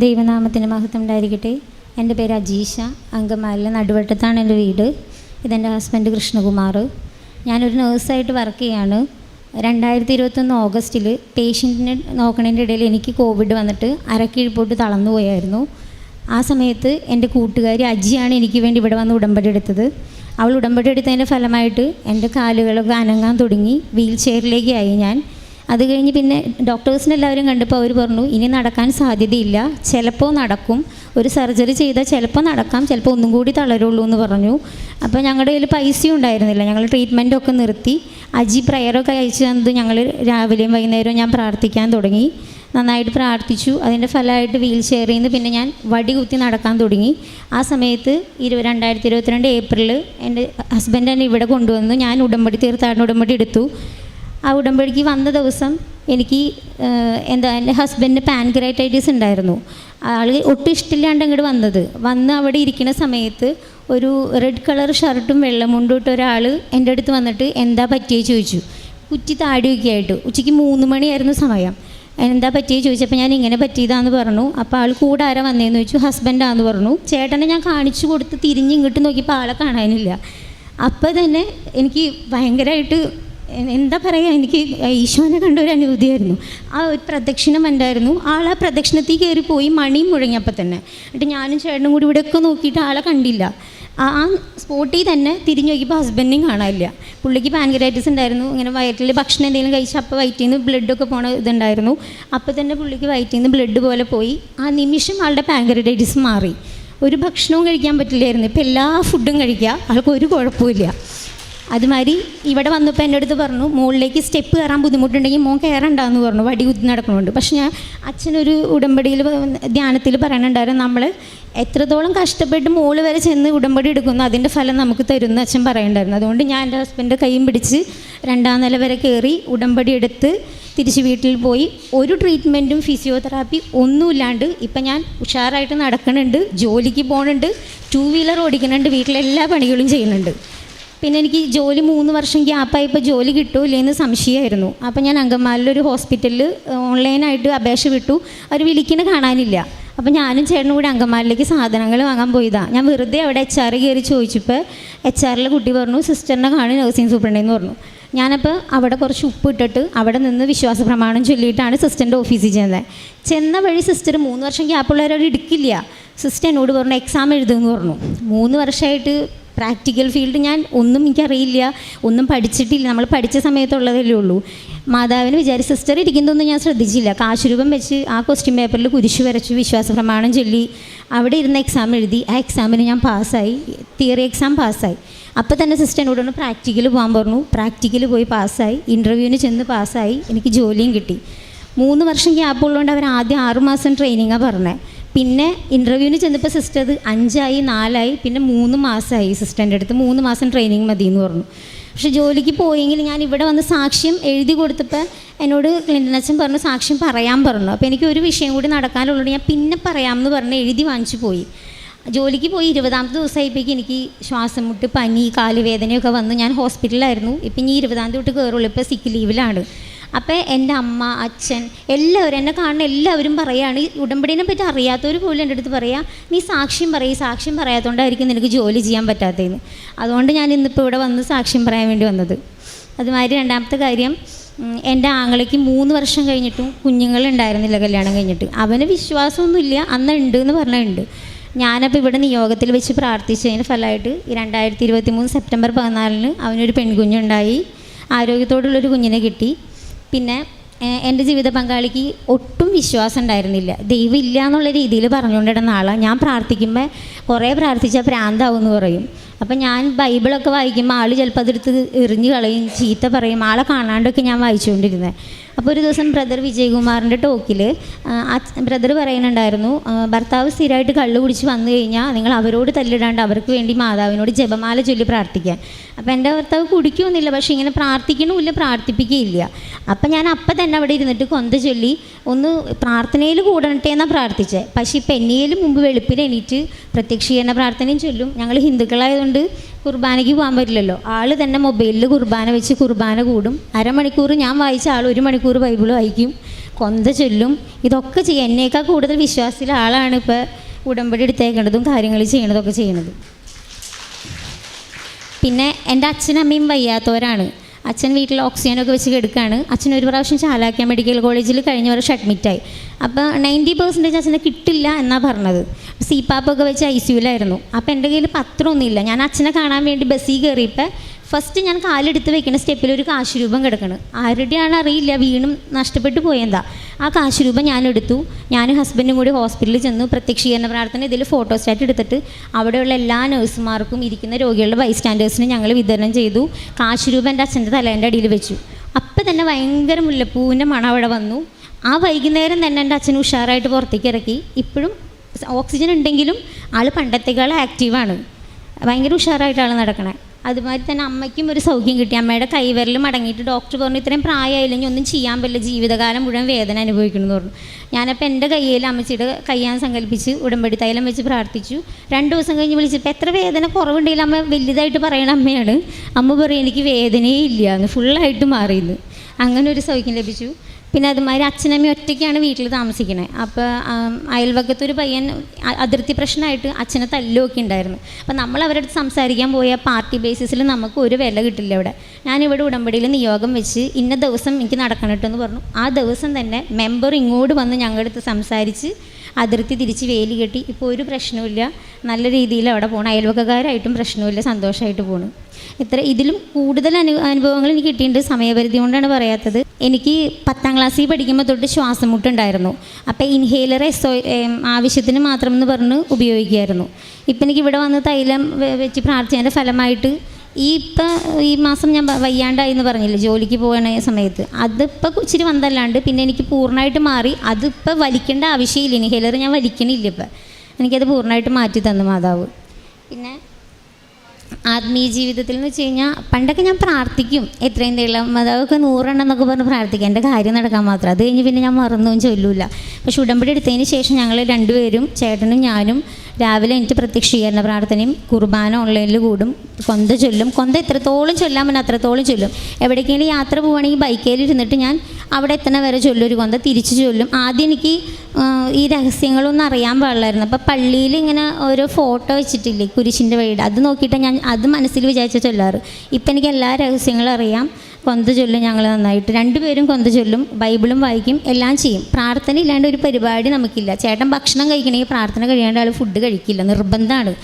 ദൈവനാമത്തിന് മഹത്വം ഉണ്ടായിരിക്കട്ടെ. എന്റെ പേര് അജീഷ. അങ്കമാലിലെ നടുവട്ടത്താണ് എന്റെ വീട്. ഇതെന്റെ ഹസ്ബൻഡ് കൃഷ്ണകുമാർ. ഞാനൊരു നേഴ്സായിട്ട് വർക്ക് ചെയ്യാണ്. രണ്ടായിരത്തി ഇരുപത്തൊന്ന് ഓഗസ്റ്റിൽ പേഷ്യന്റിനെ നോക്കണതിന്റെ ഇടയിൽ എനിക്ക് കോവിഡ് വന്നിട്ട് അരക്കീഴ്പോട്ട് തളർന്നു പോയായിരുന്നു. ആ സമയത്ത് എന്റെ കൂട്ടുകാരി അജിയാണ് എനിക്ക് വേണ്ടി ഇവിടെ വന്ന് ഉടമ്പടി എടുത്തത്. അവൾ ഉടമ്പടി എടുത്തതിന്റെ ഫലമായിട്ട് എന്റെ കാലുകളൊക്കെ അനങ്ങാൻ തുടങ്ങി. വീൽ ചെയറിലേക്കായി ഞാൻ. അത് കഴിഞ്ഞ് പിന്നെ ഡോക്ടേഴ്സിനെ എല്ലാവരും കണ്ടപ്പോൾ അവർ പറഞ്ഞു ഇനി നടക്കാൻ സാധ്യതയില്ല. ചിലപ്പോൾ നടക്കും. ഒരു സർജറി ചെയ്താൽ ചിലപ്പോൾ നടക്കാം. ചിലപ്പോൾ ഒന്നും കൂടി തളരുള്ളൂ എന്ന് പറഞ്ഞു. അപ്പോൾ ഞങ്ങളുടെ കയ്യിൽ പൈസയും ഉണ്ടായിരുന്നില്ല. ഞങ്ങൾ ട്രീറ്റ്മെന്റൊക്കെ നിർത്തി. അജി പ്രയറൊക്കെ അയച്ചു തന്നത് ഞങ്ങൾ രാവിലെയും വൈകുന്നേരവും ഞാൻ പ്രാർത്ഥിക്കാൻ തുടങ്ങി. നന്നായിട്ട് പ്രാർത്ഥിച്ചു. അതിന്റെ ഫലമായിട്ട് വീൽ ചെയറിൽ നിന്ന് പിന്നെ ഞാൻ വടി കുത്തി നടക്കാൻ തുടങ്ങി. ആ സമയത്ത് ഇരു രണ്ടായിരത്തി ഇരുപത്തിരണ്ട് ഏപ്രിൽ എന്റെ ഹസ്ബൻഡ് എന്നെ ഇവിടെ കൊണ്ടുവന്നു. ഞാൻ ഉടമ്പടി തീർത്ഥാടന ഉടമ്പടി എടുത്തു. ആ ഉടമ്പടിക്ക് വന്ന ദിവസം എനിക്ക് എന്താ എന്റെ ഹസ്ബൻഡിന് പാൻക്രൈറ്റൈറ്റിസ് ഉണ്ടായിരുന്നു. ആൾ ഒട്ടും ഇഷ്ടമില്ലാണ്ട് അങ്ങോട്ട് വന്നത്. വന്ന് അവിടെ ഇരിക്കുന്ന സമയത്ത് ഒരു റെഡ് കളർ ഷർട്ടും വെള്ളമുണ്ടും ഇട്ട ഒരാൾ എന്റെ അടുത്ത് വന്നിട്ട് എന്താ പറ്റിയേ ചോദിച്ചു. കുറ്റി താടിയൊക്കെ ആയിട്ട്. ഉച്ചയ്ക്ക് മൂന്ന് മണിയായിരുന്നു സമയം. എന്താ പറ്റിയത് ചോദിച്ചപ്പോൾ ഞാൻ ഇങ്ങനെ പറ്റിയതാന്ന് പറഞ്ഞു. അപ്പോൾ ആൾ കൂടെ ആരാ വന്നതെന്ന് ചോദിച്ചു ഹസ്ബൻഡാന്ന് പറഞ്ഞു. ചേട്ടനെ ഞാൻ കാണിച്ചു കൊടുത്ത് തിരിഞ്ഞ് ഇങ്ങോട്ട് നോക്കിയപ്പോൾ ആളെ കാണാനില്ല. അപ്പോൾ തന്നെ എനിക്ക് ഭയങ്കരമായിട്ട് എന്താ പറയുക എനിക്ക് ഈശോനെ കണ്ട ഒരു അനുഭൂതിയായിരുന്നു. ആ ഒരു പ്രദക്ഷിണം ഉണ്ടായിരുന്നു ആൾ ആ പ്രദക്ഷിണത്തിൽ കയറി പോയി മണിയും മുഴങ്ങിയപ്പോൾ തന്നെ. എന്നിട്ട് ഞാനും ചേട്ടനും കൂടി ഇവിടെയൊക്കെ നോക്കിയിട്ട് ആളെ കണ്ടില്ല. ആ സ്പോട്ടിൽ തന്നെ തിരിഞ്ഞു നോക്കിയപ്പോൾ ഹസ്ബൻഡിനെയും കാണാനില്ല. പുള്ളിക്ക് പാൻഗ്രൈറ്റിസ് ഉണ്ടായിരുന്നു. ഇങ്ങനെ വയറ്റിൽ ഭക്ഷണം എന്തെങ്കിലും കഴിച്ച് അപ്പോൾ വയറ്റിൽ നിന്ന് ബ്ലഡൊക്കെ പോണ ഇതുണ്ടായിരുന്നു. അപ്പോൾ തന്നെ പുള്ളിക്ക് വയറ്റിൽ നിന്ന് ബ്ലഡ് പോലെ പോയി. ആ നിമിഷം ആളുടെ പാൻഗ്രൈറ്റിസ് മാറി. ഒരു ഭക്ഷണവും കഴിക്കാൻ പറ്റില്ലായിരുന്നു. ഇപ്പോൾ എല്ലാ ഫുഡും കഴിക്കുക. ആൾക്ക് ഒരു കുഴപ്പമില്ല അതുമാതിരി ഇവിടെ വന്നപ്പോൾ എന്റെ അടുത്ത് പറഞ്ഞു മുകളിലേക്ക് സ്റ്റെപ്പ് കയറാൻ ബുദ്ധിമുട്ടുണ്ടെങ്കിൽ മോൻ കയറണ്ടെന്ന് പറഞ്ഞു. വടി കുത്തി നടക്കുന്നുണ്ട് പക്ഷെ ഞാൻ അച്ഛനൊരു ഉടമ്പടിയിൽ ധ്യാനത്തിൽ പറയണുണ്ടായിരുന്നു. നമ്മൾ എത്രത്തോളം കഷ്ടപ്പെട്ട് മോൾ വരെ ചെന്ന് ഉടമ്പടി എടുക്കുന്നു അതിന്റെ ഫലം നമുക്ക് തരുമെന്ന് അച്ഛൻ പറയണ്ടായിരുന്നു. അതുകൊണ്ട് ഞാൻ എന്റെ ഹസ്ബൻഡ് കൈയും പിടിച്ച് രണ്ടാം നില വരെ കയറി ഉടമ്പടി എടുത്ത് തിരിച്ച് വീട്ടിൽ പോയി. ഒരു ട്രീറ്റ്മെന്റും ഫിസിയോതെറാപ്പി ഒന്നുമില്ലാണ്ട് ഇപ്പം ഞാൻ ഉഷാറായിട്ട് നടക്കുന്നുണ്ട് ജോലിക്ക് പോകുന്നുണ്ട് ടൂ വീലർ ഓടിക്കുന്നുണ്ട് വീട്ടിലെല്ലാ പണികളും ചെയ്യുന്നുണ്ട്. പിന്നെ എനിക്ക് ജോലി മൂന്ന് വർഷം ഗ്യാപ്പായപ്പോൾ ജോലി കിട്ടുമോ എന്ന് സംശയമായിരുന്നു. അപ്പോൾ ഞാൻ അങ്കമാലിലൊരു ഹോസ്പിറ്റലിൽ ഓൺലൈനായിട്ട് അപേക്ഷ വിട്ടു. അവർ വിളിക്കുന്നത് കാണാനില്ല. അപ്പോൾ ഞാനും ചേട്ടനും കൂടി അങ്കമാലിലേക്ക് സാധനങ്ങൾ വാങ്ങാൻ പോയതാണ് ഞാൻ വെറുതെ അവിടെ എച്ച് ആർ കയറി ചോദിച്ചപ്പോൾ എച്ച് ആറിലെ കുട്ടി പറഞ്ഞു സിസ്റ്ററിനെ കാണും നഴ്സിംഗ് സൂപ്രണ്ടെന്ന് പറഞ്ഞു. ഞാനപ്പോൾ അവിടെ കുറച്ച് ഉപ്പ് ഇട്ടിട്ട് അവിടെ നിന്ന് വിശ്വാസ പ്രമാണം ചൊല്ലിയിട്ടാണ് സിസ്റ്ററിന്റെ ഓഫീസിൽ ചെന്നത് ചെന്ന വഴി സിസ്റ്റർ മൂന്ന് വർഷം ഗ്യാപ്പുള്ളവരവർ എടുക്കില്ല സിസ്റ്റർ എന്നോട് പറഞ്ഞു എക്സാം എഴുതുമെന്ന് പറഞ്ഞു. മൂന്ന് വർഷമായിട്ട് പ്രാക്ടിക്കൽ ഫീൽഡ് ഞാൻ ഒന്നും എനിക്കറിയില്ല ഒന്നും പഠിച്ചിട്ടില്ല. നമ്മൾ പഠിച്ച സമയത്തുള്ളതല്ലേ ഉള്ളൂ. മാതാവിന് വിചാരി സിസ്റ്റർ ഇരിക്കുന്നതൊന്നും ഞാൻ ശ്രദ്ധിച്ചില്ല. കാശുരൂപം വെച്ച് ആ ക്വസ്റ്റ്യൻ പേപ്പറിൽ കുരിശ് വരച്ചു വിശ്വാസ പ്രമാണം ചൊല്ലി അവിടെ ഇരുന്ന എക്സാം എഴുതി. ആ എക്സാമിന് ഞാൻ പാസ്സായി. തിയറി എക്സാം പാസ്സായി. അപ്പോൾ തന്നെ സിസ്റ്റർ എന്നോട് ഒന്ന് പ്രാക്ടിക്കൽ പോകാൻ പറഞ്ഞു. പ്രാക്ടിക്കൽ പോയി പാസ്സായി. ഇന്റർവ്യൂവിന് ചെന്ന് പാസ്സായി. എനിക്ക് ജോലിയും കിട്ടി. മൂന്ന് വർഷം ഗ്യാപ്പ് ഉള്ളതുകൊണ്ട് അവർ ആദ്യം ആറുമാസം ട്രെയിനിങ്ങാണ് പറഞ്ഞത് പിന്നെ ഇന്റർവ്യൂവിന് ചെന്നപ്പോൾ സിസ്റ്റർ അത് അഞ്ചായി നാലായി പിന്നെ മൂന്ന് മാസമായി സിസ്റ്ററിന്റെ അടുത്ത്. മൂന്ന് മാസം ട്രെയിനിങ് മതി എന്ന് പറഞ്ഞു. പക്ഷെ ജോലിക്ക് പോയെങ്കിൽ ഞാൻ ഇവിടെ വന്ന് സാക്ഷ്യം എഴുതി കൊടുത്തപ്പോൾ എന്നോട് ക്ലിന്റൻ പറഞ്ഞു സാക്ഷ്യം പറയാൻ പറഞ്ഞു. അപ്പോൾ എനിക്ക് ഒരു വിഷയം കൂടി നടക്കാനുള്ളത് ഞാൻ പിന്നെ പറയാമെന്ന് പറഞ്ഞ് എഴുതി വാങ്ങിച്ചു പോയി. ജോലിക്ക് പോയി ഇരുപതാമത്തെ ദിവസമായപ്പോഴേക്ക് എനിക്ക് ശ്വാസം മുട്ട് പനി കാലുവേദനയൊക്കെ വന്ന് ഞാൻ ഹോസ്പിറ്റലിലായിരുന്നു ഇപ്പം ഇനി ഇരുപതാം തൊട്ട് കയറുള്ളൂ ഇപ്പോൾ സിക്ക് ലീവിലാണ് അപ്പോൾ എന്റെ അമ്മ അച്ഛൻ എല്ലാവരും എന്നെ കാണുന്ന എല്ലാവരും പറയുകയാണ് ഈ ഉടമ്പടിനെ പറ്റി അറിയാത്തവർ പോലും എന്റെ അടുത്ത് പറയാം നീ സാക്ഷ്യം പറയും സാക്ഷ്യം പറയാത്തതുകൊണ്ടായിരിക്കും നിനക്ക് ജോലി ചെയ്യാൻ പറ്റാത്തതെന്ന്. അതുകൊണ്ട് ഞാൻ ഇന്നിപ്പോൾ ഇവിടെ വന്ന് സാക്ഷ്യം പറയാൻ വേണ്ടി വന്നത്. അതുമാതിരി രണ്ടാമത്തെ കാര്യം എന്റെ ആങ്ങളയ്ക്ക് മൂന്ന് വർഷം കഴിഞ്ഞിട്ടും കുഞ്ഞുങ്ങളുണ്ടായിരുന്നില്ല കല്യാണം കഴിഞ്ഞിട്ട്. അവന് വിശ്വാസമൊന്നുമില്ല അന്ന് ഉണ്ട് എന്ന് പറഞ്ഞിട്ടുണ്ട്. ഞാനപ്പോൾ ഇവിടെ നിയോഗത്തിൽ വെച്ച് പ്രാർത്ഥിച്ചതിന് ഫലമായിട്ട് ഈ രണ്ടായിരത്തി ഇരുപത്തി മൂന്ന് സെപ്റ്റംബർ പതിനാലിന് അവനൊരു പെൺകുഞ്ഞുണ്ടായി. ആരോഗ്യത്തോടുള്ളൊരു കുഞ്ഞിനെ കിട്ടി. പിന്നെ എന്റെ ജീവിത പങ്കാളിക്ക് ഒട്ടും വിശ്വാസം ഉണ്ടായിരുന്നില്ല. ദൈവം ഇല്ല എന്നുള്ള രീതിയിൽ പറഞ്ഞുകൊണ്ടിരുന്ന ആളാണ് ഞാൻ പ്രാർത്ഥിക്കുമ്പോൾ കുറേ പ്രാർത്ഥിച്ചാൽ പ്രാന്താവും എന്ന് പറയും. അപ്പം ഞാൻ ബൈബിളൊക്കെ വായിക്കുമ്പോൾ ആൾ ചിലപ്പോൾ അതെടുത്ത് എറിഞ്ഞ് കളയും ചീത്ത പറയും. ആളെ കാണാണ്ടൊക്കെ ഞാൻ വായിച്ചുകൊണ്ടിരുന്നത് അപ്പോൾ ഒരു ദിവസം ബ്രദർ വിജയകുമാറിന്റെ ടോക്കിൽ ബ്രദർ പറയുന്നുണ്ടായിരുന്നു ഭർത്താവ് സ്ഥിരമായിട്ട് കള്ളു കുടിച്ച് വന്നു കഴിഞ്ഞാൽ നിങ്ങൾ അവരോട് തല്ലിടാണ്ട് അവർക്ക് വേണ്ടി മാതാവിനോട് ജപമാല ചൊല്ലി പ്രാർത്ഥിക്കാൻ. അപ്പോൾ എന്റെ ഭർത്താവ് കുടിക്കുമെന്നില്ല പക്ഷേ ഇങ്ങനെ പ്രാർത്ഥിക്കണമില്ല പ്രാർത്ഥിപ്പിക്കുകയില്ല. അപ്പം ഞാൻ അപ്പം തന്നെ അവിടെ ഇരുന്നിട്ട് കൊന്ത ചൊല്ലി ഒന്ന് പ്രാർത്ഥനയിൽ കൂടണട്ടെ എന്നാണ് പ്രാർത്ഥിച്ചത് പക്ഷേ ഇപ്പം എന്നേലും മുമ്പ് വെളുപ്പിന് എണീറ്റ് പ്രത്യക്ഷീകരണ പ്രാർത്ഥനയും ചൊല്ലും. ഞങ്ങൾ ഹിന്ദുക്കളായതുകൊണ്ട് കുർബാനയ്ക്ക് പോകാൻ പറ്റില്ലല്ലോ. ആൾ തന്നെ മൊബൈലിൽ കുർബാന വെച്ച് കുർബാന കൂടും. അരമണിക്കൂർ ഞാൻ വായിച്ച ആൾ ഒരു മണിക്കൂർ ബൈബിൾ വായിക്കും. കൊന്ത ചൊല്ലും. ഇതൊക്കെ ചെയ്യും. എന്നേക്കാൾ കൂടുതൽ വിശ്വാസത്തിലെ ആളാണ് ഇപ്പോൾ ഉടമ്പടി എടുത്തേക്കേണ്ടതും കാര്യങ്ങൾ ചെയ്യണതൊക്കെ ചെയ്യണത്. പിന്നെ എന്റെ അച്ഛനമ്മയും വയ്യാത്തവരാണ്. അച്ഛൻ വീട്ടിൽ ഓക്സിജനൊക്കെ വെച്ച് കെടുക്കുകയാണ് അച്ഛൻ ഒരു പ്രാവശ്യം ചാലാക്കിയ മെഡിക്കൽ കോളേജിൽ കഴിഞ്ഞ വർഷം അഡ്മിറ്റായി അപ്പോൾ നയന്റി പെർസെന്റേജ് അച്ഛനെ കിട്ടില്ല എന്നാണ് പറഞ്ഞത്. സി പാപ്പൊക്കെ വെച്ച് ഐ സിയുലായിരുന്നു അപ്പോൾ എന്റെ കയ്യിൽ പത്രമൊന്നുമില്ല ഞാൻ അച്ഛനെ കാണാൻ വേണ്ടി ബസ്സിൽ കയറിയപ്പോൾ ഫസ്റ്റ് ഞാൻ കാലെടുത്ത് വെക്കുന്ന സ്റ്റെപ്പിൽ ഒരു കാശ് രൂപം കിടക്കണം. ആരുടെയാണ് അറിയില്ല വീണും നഷ്ടപ്പെട്ടു പോയെന്താ. ആ കാശ് രൂപം ഞാൻ എടുത്തു. ഞാനും ഹസ്ബൻഡും കൂടി ഹോസ്പിറ്റലിൽ ചെന്നു. പ്രത്യക്ഷീകരണ പ്രാർത്ഥന ഇതിൽ ഫോട്ടോസ്റ്റാറ്റ് എടുത്തിട്ട് അവിടെയുള്ള എല്ലാ നഴ്സുമാർക്കും ഇരിക്കുന്ന രോഗികളുടെ ബൈസ്റ്റാൻഡേഴ്സിന് ഞങ്ങൾ വിതരണം ചെയ്തു. കാശ് രൂപം എന്റെ അച്ഛന്റെ തലേന്റെ അടിയിൽ വെച്ചു. അപ്പം തന്നെ ഭയങ്കര മുല്ലപ്പൂവിന്റെ മണം അവിടെ വന്നു. ആ വൈകുന്നേരം തന്നെ എന്റെ അച്ഛൻ ഉഷാറായിട്ട് പുറത്തേക്ക് ഇറക്കി. ഇപ്പോഴും ഓക്സിജൻ ഉണ്ടെങ്കിലും ആൾ പണ്ടത്തേക്കാൾ ആക്റ്റീവാണ് ഭയങ്കര ഉഷാറായിട്ടാണ് നടക്കണേ. അതുമാതിരി തന്നെ അമ്മയ്ക്കും ഒരു സൗഖ്യം കിട്ടി. അമ്മയുടെ കൈവരലും മടങ്ങിയിട്ട് ഡോക്ടർ പറഞ്ഞു ഇത്രയും പ്രായമായില്ലെങ്കിൽ ഒന്നും ചെയ്യാൻ പറ്റില്ല. ജീവിതകാലം മുഴുവൻ വേദന അനുഭവിക്കണമെന്ന് പറഞ്ഞു. ഞാനപ്പോൾ എന്റെ കയ്യിൽ അമ്മച്ചിയുടെ കയ്യാൻ സങ്കല്പിച്ച് ഉടമ്പടി തൈലം വെച്ച് പ്രാർത്ഥിച്ചു. രണ്ട് ദിവസം കഴിഞ്ഞ് വിളിച്ചപ്പോൾ എത്ര വേദന കുറവുണ്ടെങ്കിലും അമ്മ വലുതായിട്ട് പറയണ അമ്മയാണ്. അമ്മ പറയും എനിക്ക് വേദനയേ ഇല്ല. എന്ന് ഫുള്ളായിട്ട് മാറിയെന്ന്. അങ്ങനെ ഒരു സൗഖ്യം ലഭിച്ചു. പിന്നെ അതുമാതിരി അച്ഛനമ്മ ഒറ്റയ്ക്കാണ് വീട്ടിൽ താമസിക്കുന്നത് അപ്പോൾ അയൽവക്കത്തൊരു പയ്യൻ അതിർത്തി പ്രശ്നമായിട്ട് അച്ഛനെ തല്ലുമൊക്കെ ഉണ്ടായിരുന്നു. അപ്പോൾ നമ്മൾ അവരുടെ അടുത്ത് സംസാരിക്കാൻ പോയ പാർട്ടി ബേസിസിൽ നമുക്ക് ഒരു വില കിട്ടില്ല ഇവിടെ ഞാനിവിടെ ഉടമ്പടിയിൽ നിയോഗം വെച്ച് ഇന്ന ദിവസം എനിക്ക് നടക്കണം കേട്ടോ എന്ന് പറഞ്ഞു. ആ ദിവസം തന്നെ മെമ്പർ ഇങ്ങോട്ട് വന്ന് ഞങ്ങളുടെ അടുത്ത് സംസാരിച്ച് അതിർത്തി തിരിച്ച് വേലി കെട്ടി. ഇപ്പോൾ ഒരു പ്രശ്നവുമില്ല. നല്ല രീതിയിൽ അവിടെ പോകണം അയൽവക്കക്കാരായിട്ടും പ്രശ്നമില്ല സന്തോഷമായിട്ട് പോകണം ഇത്ര ഇതിലും കൂടുതൽ അനു അനുഭവങ്ങൾ എനിക്ക് കിട്ടിയിട്ടുണ്ട് സമയപരിധി കൊണ്ടാണ് പറയാത്തത്. എനിക്ക് പത്താം ക്ലാസ്സിൽ പഠിക്കുമ്പോൾ തൊട്ട് ശ്വാസം മുട്ടുണ്ടായിരുന്നു അപ്പോൾ ഇൻഹേലർ എസ് ആവശ്യത്തിന് മാത്രം എന്ന് പറഞ്ഞ് ഉപയോഗിക്കുമായിരുന്നു ഇപ്പം എനിക്ക് ഇവിടെ വന്ന് തൈലം വെച്ച് പ്രാർത്ഥിച്ചതിന്റെ ഫലമായിട്ട് ഈ ഇപ്പം ഈ മാസം ഞാൻ വയ്യാണ്ടായി എന്ന് പറഞ്ഞില്ലേ ജോലിക്ക് പോകണ സമയത്ത്. അതിപ്പോൾ ഇച്ചിരി വന്നല്ലാണ്ട് പിന്നെ എനിക്ക് പൂർണമായിട്ട് മാറി. അതിപ്പോൾ വലിക്കേണ്ട ആവശ്യമില്ല. ഇനി ഹെലർ ഞാൻ വലിക്കണില്ല ഇപ്പം. എനിക്കത് പൂർണമായിട്ട് മാറ്റി തന്നു മാതാവ്. പിന്നെ ആത്മീയ ജീവിതത്തിൽ എന്ന് വെച്ച് കഴിഞ്ഞാൽ പണ്ടൊക്കെ ഞാൻ പ്രാർത്ഥിക്കും. എത്രയും തേളം മാതാവൊക്കെ നൂറെണ്ണം എന്നൊക്കെ പറഞ്ഞ് പ്രാർത്ഥിക്കും. എന്റെ കാര്യം നടക്കാൻ മാത്രം. അത് കഴിഞ്ഞ് പിന്നെ ഞാൻ മറന്നും ചൊല്ലൂല. പക്ഷെ ഉടമ്പടി എടുത്തതിന് ശേഷം ഞങ്ങൾ രണ്ടുപേരും ചേട്ടനും ഞാനും രാവിലെ എനിക്ക് പ്രത്യക്ഷീകരണ പ്രാർത്ഥനയും കുർബാന ഓൺലൈനിൽ കൂടും. കൊന്ത ചൊല്ലും. കൊന്ത എത്രത്തോളം ചൊല്ലാൻ പറ്റും അത്രത്തോളം ചൊല്ലും. എവിടേക്കെങ്കിലും യാത്ര പോവുകയാണെങ്കിൽ ബൈക്കേൽ ഇരുന്നിട്ട് ഞാൻ അവിടെ എത്തണ വരെ ചൊല്ലും. ഒരു കൊന്ത തിരിച്ച് ചൊല്ലും. ആദ്യം എനിക്ക് ഈ രഹസ്യങ്ങളൊന്നും അറിയാൻ പാടില്ലായിരുന്നു. അപ്പോൾ പള്ളിയിൽ ഇങ്ങനെ ഓരോ ഫോട്ടോ വെച്ചിട്ടില്ലേ കുരിശിന്റെ വഴിയുടെ? അത് നോക്കിയിട്ട് ഞാൻ അത് മനസ്സിൽ വിചാരിച്ച ചൊല്ലാറ്. ഇപ്പം എനിക്ക് എല്ലാ രഹസ്യങ്ങളും അറിയാം. കൊന്ത ചൊല്ലും ഞങ്ങൾ നന്നായിട്ട്. രണ്ടുപേരും കൊന്ത ചൊല്ലും ബൈബിളും വായിക്കും എല്ലാം ചെയ്യും. പ്രാർത്ഥന ഇല്ലാണ്ട് ഒരു പരിപാടി നമുക്കില്ല. ചേട്ടൻ ഭക്ഷണം കഴിക്കണമെങ്കിൽ പ്രാർത്ഥന കഴിയാണ്ട് ആൾ ഫുഡ് കഴിക്കില്ല. നിർബന്ധമാണ്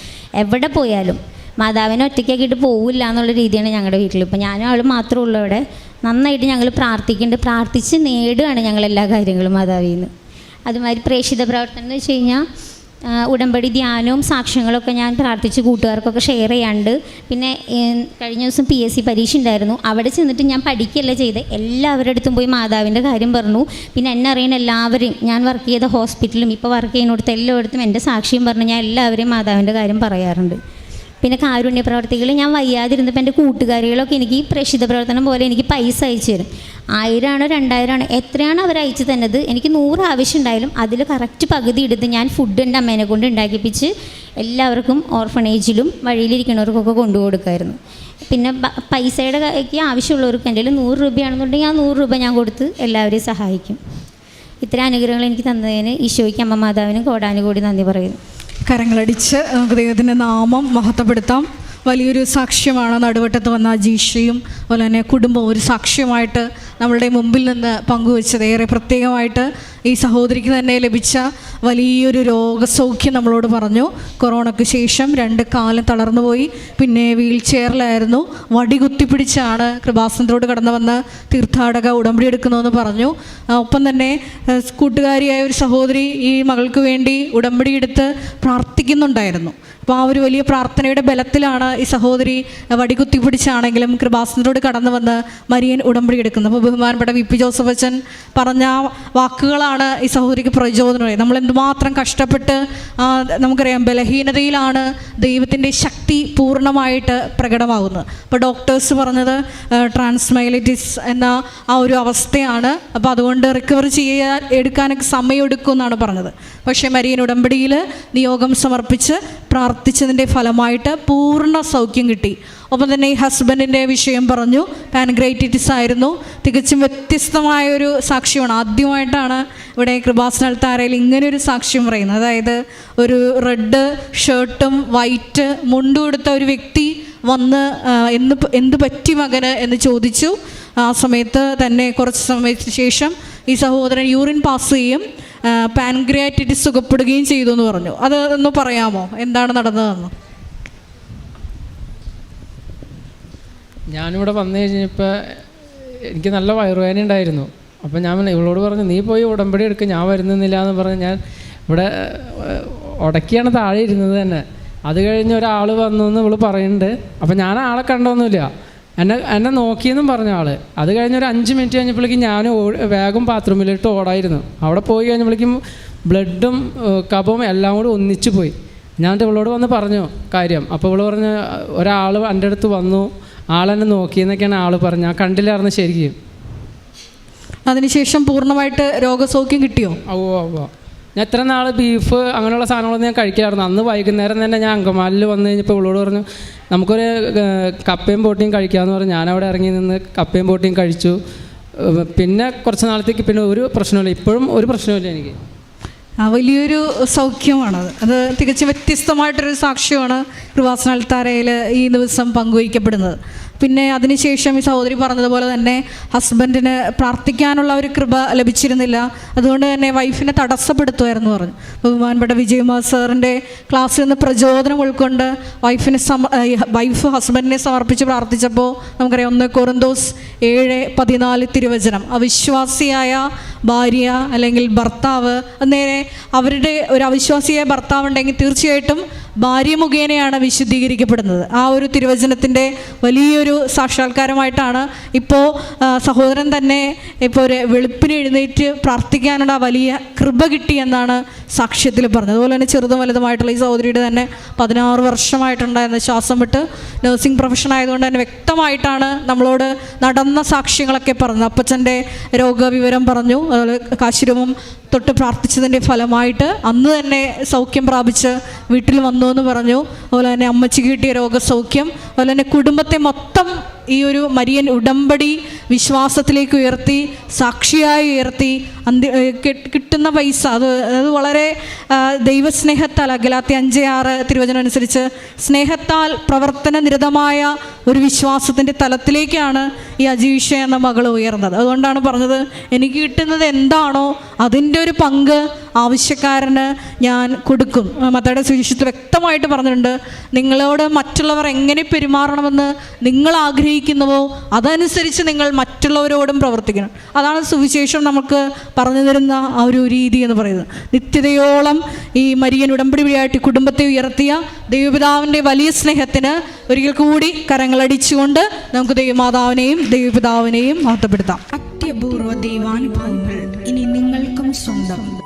എവിടെ പോയാലും. മാതാവിനെ ഒറ്റയ്ക്കാക്കിയിട്ട് പോവില്ല എന്നുള്ള രീതിയാണ് ഞങ്ങളുടെ വീട്ടിൽ ഇപ്പം ഞാനും ആൾ മാത്രമേ ഉള്ളൂ ഇവിടെ നന്നായിട്ട് ഞങ്ങൾ പ്രാർത്ഥിക്കുന്നുണ്ട് പ്രാർത്ഥിച്ച് നേടുകയാണ് ഞങ്ങൾ എല്ലാ കാര്യങ്ങളും മാതാവിൽ നിന്ന് അതുമാതിരി പ്രേക്ഷിത പ്രവർത്തനം എന്ന് വെച്ച് കഴിഞ്ഞാൽ ഉടമ്പടി ധ്യാനവും സാക്ഷ്യങ്ങളൊക്കെ ഞാൻ പ്രാർത്ഥിച്ച് കൂട്ടുകാർക്കൊക്കെ ഷെയർ ചെയ്യാണ്ട്. പിന്നെ കഴിഞ്ഞ ദിവസം പി എസ് സി പരീക്ഷ ഉണ്ടായിരുന്നു. അവിടെ ചെന്നിട്ട് ഞാൻ പഠിക്കുകയല്ല ചെയ്ത്. എല്ലാവരുടെ അടുത്തും പോയി മാതാവിന്റെ കാര്യം പറഞ്ഞു. പിന്നെ എന്നെ അറിയുന്ന എല്ലാവരെയും ഞാൻ വർക്ക് ചെയ്ത ഹോസ്പിറ്റലും ഇപ്പോൾ വർക്ക് ചെയ്യുന്നിടത്ത് എല്ലായിടത്തും എന്റെ സാക്ഷ്യം പറഞ്ഞ് ഞാൻ എല്ലാവരെയും മാതാവിന്റെ കാര്യം പറയാറുണ്ട്. പിന്നെ കാരുണ്യ പ്രവർത്തികൾ ഞാൻ വയ്യാതിരുന്നപ്പോൾ എന്റെ കൂട്ടുകാരികളൊക്കെ എനിക്ക് പ്രേക്ഷിത പ്രവർത്തനം പോലെ എനിക്ക് പൈസ അയച്ചു തരും. ആയിരമാണോ രണ്ടായിരമാണോ എത്രയാണ് അവർ അയച്ചു തന്നത്. എനിക്ക് നൂറ് ആവശ്യം ഉണ്ടായാലും അതിൽ കറക്റ്റ് പകുതി എടുത്ത് ഞാൻ ഫുഡ് എന്റെ അമ്മേനെ കൊണ്ട് ഉണ്ടാക്കിപ്പിച്ച് എല്ലാവർക്കും ഓർഫണേജിലും വഴിയിലിരിക്കുന്നവർക്കൊക്കെ കൊണ്ടു കൊടുക്കുമായിരുന്നു പിന്നെ പൈസയുടെ ഒക്കെ ആവശ്യമുള്ളവർക്ക് എന്റെ കയ്യിൽ നൂറ് രൂപയാണെന്നുണ്ടെങ്കിൽ ആ നൂറ് രൂപ ഞാൻ കൊടുത്ത് എല്ലാവരെയും സഹായിക്കും. ഇത്ര അനുഗ്രഹങ്ങൾ എനിക്ക് തന്നതിന് ഈശോയ്ക്ക് അമ്മ മാതാവിനും കോടാനുകൂടി നന്ദി പറയുന്നു. കരങ്ങളടിച്ച് നമുക്ക് ദൈവത്തിന്റെ നാമം മഹത്വപ്പെടുത്താം. വലിയൊരു സാക്ഷ്യമാണ് നടുവട്ടത്ത് വന്ന ജീഷയും അതുപോലെ തന്നെ കുടുംബം ഒരു സാക്ഷ്യമായിട്ട് നമ്മളുടെ മുമ്പിൽ നിന്ന് പങ്കുവച്ചത്. ഏറെ പ്രത്യേകമായിട്ട് ഈ സഹോദരിക്ക് തന്നെ ലഭിച്ച വലിയൊരു രോഗസൗഖ്യം നമ്മളോട് പറഞ്ഞു. കൊറോണയ്ക്ക് ശേഷം രണ്ട് കാലം തളർന്നു പോയി. പിന്നെ വീൽ ചെയറിലായിരുന്നു. വടി കുത്തിപ്പിടിച്ചാണ് കൃപാസനത്തോട് കടന്നു വന്ന് തീർത്ഥാടക ഉടമ്പടി എടുക്കുന്നതെന്ന് പറഞ്ഞു. ഒപ്പം തന്നെ കൂട്ടുകാരിയായ ഒരു സഹോദരി ഈ മകൾക്ക് വേണ്ടി ഉടമ്പടി എടുത്ത് പ്രാർത്ഥിക്കുന്നുണ്ടായിരുന്നു. അപ്പോൾ ആ ഒരു വലിയ പ്രാർത്ഥനയുടെ ബലത്തിലാണ് ഈ സഹോദരി വടികുത്തി പിടിച്ചാണെങ്കിലും കൃപാസനത്തോട് കടന്നു വന്ന് മരിയൻ ഉടമ്പടി എടുക്കുന്നത്. അപ്പോൾ ബഹുമാനപ്പെട്ട വി പി ജോസഫ് അച്ഛൻ പറഞ്ഞ വാക്കുകളാണ് ഈ സഹോദരിക്ക് പ്രചോദനമായി നമ്മൾ എന്തുമാത്രം കഷ്ടപ്പെട്ട് നമുക്കറിയാം ബലഹീനതയിലാണ് ദൈവത്തിന്റെ ശക്തി പൂർണമായിട്ട് പ്രകടമാകുന്നത് അപ്പോൾ ഡോക്ടേഴ്സ് പറഞ്ഞത് ട്രാൻസ്മൈലിറ്റിസ് എന്ന ആ ഒരു അവസ്ഥയാണ്. അപ്പോൾ അതുകൊണ്ട് റിക്കവർ ചെയ്യാൻ എടുക്കാനൊക്കെ സമയമെടുക്കും എന്നാണ് പറഞ്ഞത്. പക്ഷേ മരിയൻ ഉടമ്പടിയിൽ നിയോഗം സമർപ്പിച്ച് പ്രാർത്ഥിച്ചതിന്റെ ഫലമായിട്ട് പൂർണ സൗഖ്യം കിട്ടി. ഒപ്പം തന്നെ ഈ ഹസ്ബൻഡിന്റെ വിഷയം പറഞ്ഞു. പാൻഗ്രൈറ്റിറ്റിസ് ആയിരുന്നു. തികച്ചും വ്യത്യസ്തമായ ഒരു സാക്ഷ്യമാണ് ആദ്യമായിട്ടാണ് ഇവിടെ കൃപാസനൽ താരയിൽ ഇങ്ങനെ ഒരു സാക്ഷ്യം പറയുന്നത് അതായത് ഒരു റെഡ് ഷർട്ടും വൈറ്റ് മുണ്ടും എടുത്ത ഒരു വ്യക്തി വന്ന് എന്ത് എന്ത് പറ്റി മകന് എന്ന് ചോദിച്ചു. ആ സമയത്ത് തന്നെ കുറച്ച് സമയത്തിന് ശേഷം ഈ സഹോദരൻ യൂറിൻ പാസ് ചെയ്യും പാൻക്രിയാറ്റിറ്റിസ് സുഖപ്പെടുകയും ചെയ്തു എന്ന് പറഞ്ഞു. അത് ഒന്ന് പറയാമോ? എന്താണ് നടന്നതെന്ന്? ഞാനിവിടെ വന്നു കഴിഞ്ഞപ്പോൾ എനിക്ക് നല്ല വയറുവേദന ഉണ്ടായിരുന്നു. അപ്പോൾ ഞാൻ ഇവളോട് പറഞ്ഞു നീ പോയി ഉടമ്പടി എടുക്കുക ഞാൻ വരുന്നില്ല എന്ന് പറഞ്ഞ് ഞാൻ ഇവിടെ ഉടക്കിയാണ് താഴെ ഇരുന്നത് തന്നെ. അത് കഴിഞ്ഞ് ഒരാൾ വന്നു എന്ന് ഇവൾ പറയുന്നുണ്ട്. അപ്പം ഞാൻ ആളെ കണ്ടൊന്നുമില്ല. എന്നെ എന്നെ നോക്കിയെന്നും പറഞ്ഞ ആൾ അത് കഴിഞ്ഞ് ഒരു അഞ്ച് മിനിറ്റ് കഴിഞ്ഞപ്പോഴേക്കും ഞാൻ വേഗം ബാത്റൂമിലിട്ട് ഓടായിരുന്നു. അവിടെ പോയി കഴിഞ്ഞപ്പോഴേക്കും ബ്ലഡും കപവും എല്ലാം കൂടി ഒന്നിച്ചു പോയി. ഞാൻ ഇവളോട് വന്ന് പറഞ്ഞു കാര്യം. അപ്പോൾ ഇവൾ പറഞ്ഞ് ഒരാൾ എന്റെ അടുത്ത് വന്നു. ആളെന്നെ നോക്കിയെന്നൊക്കെയാണ് ആൾ പറഞ്ഞു ഞാൻ കണ്ടില്ലായിരുന്നു ശരിക്കും. അതിനുശേഷം പൂർണമായിട്ട് രോഗസൗഖ്യം കിട്ടിയോ? ഓ ഞാൻ എത്ര നാൾ ബീഫ് അങ്ങനെയുള്ള സാധനങ്ങളൊന്നും ഞാൻ കഴിക്കാറുണ്ട് അന്ന് വൈകുന്നേരം തന്നെ ഞാൻ അങ്കമാലിൽ വന്നു കഴിഞ്ഞപ്പോൾ ഇവളോട് പറഞ്ഞു നമുക്കൊരു കപ്പയും പോട്ടിയും കഴിക്കാമെന്ന് പറഞ്ഞു. ഞാനവിടെ ഇറങ്ങി നിന്ന് കപ്പയും പോട്ടിയും കഴിച്ചു. പിന്നെ കുറച്ച് നാളത്തേക്ക് പിന്നെ ഒരു പ്രശ്നമില്ല ഇപ്പോഴും ഒരു പ്രശ്നമില്ല എനിക്ക്. വലിയൊരു സൗഖ്യമാണത് അത്. തികച്ചും വ്യത്യസ്തമായിട്ടൊരു സാക്ഷ്യമാണ് കൃപാസനൽത്താരയിൽ ഈ ദിവസം പങ്കുവയ്ക്കപ്പെടുന്നത്. പിന്നെ അതിനുശേഷം ഈ സഹോദരി പറഞ്ഞതുപോലെ തന്നെ ഹസ്ബൻഡിന് പ്രാർത്ഥിക്കാനുള്ള ഒരു കൃപ ലഭിച്ചിരുന്നില്ല. അതുകൊണ്ട് തന്നെ വൈഫിനെ തടസ്സപ്പെടുത്തുമായിരുന്നു പറഞ്ഞു. ബഹുമാനപ്പെട്ട വിജയകുമാർ സാറിന്റെ ക്ലാസ്സിൽ നിന്ന് പ്രചോദനം ഉൾക്കൊണ്ട് വൈഫിനെ സമ വൈഫ് ഹസ്ബൻഡിനെ സമർപ്പിച്ച് പ്രാർത്ഥിച്ചപ്പോൾ നമുക്കറിയാം ഒന്ന് കൊറന്തോസ് ഏഴ് പതിനാല് തിരുവചനം. അവിശ്വാസിയായ ഭാര്യ അല്ലെങ്കിൽ ഭർത്താവ് നേരെ അവരുടെ ഒരു അവിശ്വാസിയെ ഭർത്താവുണ്ടെങ്കിൽ തീർച്ചയായിട്ടും ഭാര്യ മുഖേനയാണ് വിശുദ്ധീകരിക്കപ്പെടുന്നത്. ആ ഒരു തിരുവചനത്തിന്റെ വലിയൊരു സാക്ഷാത്കാരമായിട്ടാണ് ഇപ്പോൾ സഹോദരൻ തന്നെ ഇപ്പോൾ ഒരു വെളുപ്പിന് എഴുന്നേറ്റ് പ്രാർത്ഥിക്കാനുള്ള വലിയ കൃപ കിട്ടി എന്നാണ് സാക്ഷ്യത്തിൽ പറഞ്ഞത്. അതുപോലെ തന്നെ ചെറുതും വലുതുമായിട്ടുള്ള ഈ സഹോദരിയുടെ തന്നെ പതിനാറ് വർഷമായിട്ടുണ്ടായിരുന്ന ശ്വാസം വിട്ട് നഴ്സിംഗ് പ്രൊഫഷൻ ആയതുകൊണ്ട് തന്നെ വ്യക്തമായിട്ടാണ് നമ്മളോട് നടന്ന സാക്ഷ്യങ്ങളൊക്കെ പറഞ്ഞത്. അപ്പച്ചന്റെ രോഗവിവരം പറഞ്ഞു. അതുപോലെ കാശിരവും തൊട്ട് പ്രാർത്ഥിച്ചതിന്റെ ഫലമായിട്ട് അന്ന് തന്നെ സൗഖ്യം പ്രാപിച്ച് വീട്ടിൽ വന്നു എന്ന് പറഞ്ഞു. അതുപോലെ തന്നെ അമ്മച്ചിക്ക് കിട്ടിയ രോഗസൗഖ്യം. അതുപോലെ തന്നെ കുടുംബത്തെ മൊത്തം ഈ ഒരു മരിയൻ ഉടമ്പടി വിശ്വാസത്തിലേക്ക് ഉയർത്തി സാക്ഷിയായി ഉയർത്തി അന്ത്യ ഏഹ് കിട്ടുന്ന പൈസ അത് അത് വളരെ ദൈവസ്നേഹത്താൽ അഖിലാത്തി അഞ്ച് ആറ് തിരുവചനം അനുസരിച്ച് സ്നേഹത്താൽ പ്രവർത്തന നിരതമായ ഒരു വിശ്വാസത്തിന്റെ തലത്തിലേക്കാണ് ഈ അജീഷ എന്ന മകൾ ഉയർന്നത്. അതുകൊണ്ടാണ് പറഞ്ഞത് എനിക്ക് കിട്ടുന്നത് എന്താണോ അതിന്റെ ഒരു പങ്ക് ആവശ്യക്കാരന് ഞാൻ കൊടുക്കും. മതയുടെ സുവിശേഷത്തിൽ വ്യക്തമായിട്ട് പറഞ്ഞിട്ടുണ്ട് നിങ്ങളോട് മറ്റുള്ളവർ എങ്ങനെ പെരുമാറണമെന്ന് നിങ്ങൾ ആഗ്രഹിക്കുന്നുവോ അതനുസരിച്ച് നിങ്ങൾ മറ്റുള്ളവരോടും പ്രവർത്തിക്കണം. അതാണ് സുവിശേഷം നമുക്ക് പറഞ്ഞു തരുന്ന ആ ഒരു രീതി എന്ന് പറയുന്നത്. നിത്യതയോളം ഈ മരിയൻ ഉടമ്പടി വഴിയായിട്ട് കുടുംബത്തെ ഉയർത്തിയ ദൈവപിതാവിന്റെ വലിയ സ്നേഹത്തിന് ഒരിക്കൽ കൂടി കരങ്ങളടിച്ചുകൊണ്ട് നമുക്ക് ദൈവമാതാവിനെയും ദൈവപിതാവിനെയും മഹത്വപ്പെടുത്താം അത്യപൂർവ ദൈവാനുഭവങ്ങൾ ഇനി നിങ്ങൾക്കും സ്വന്തം.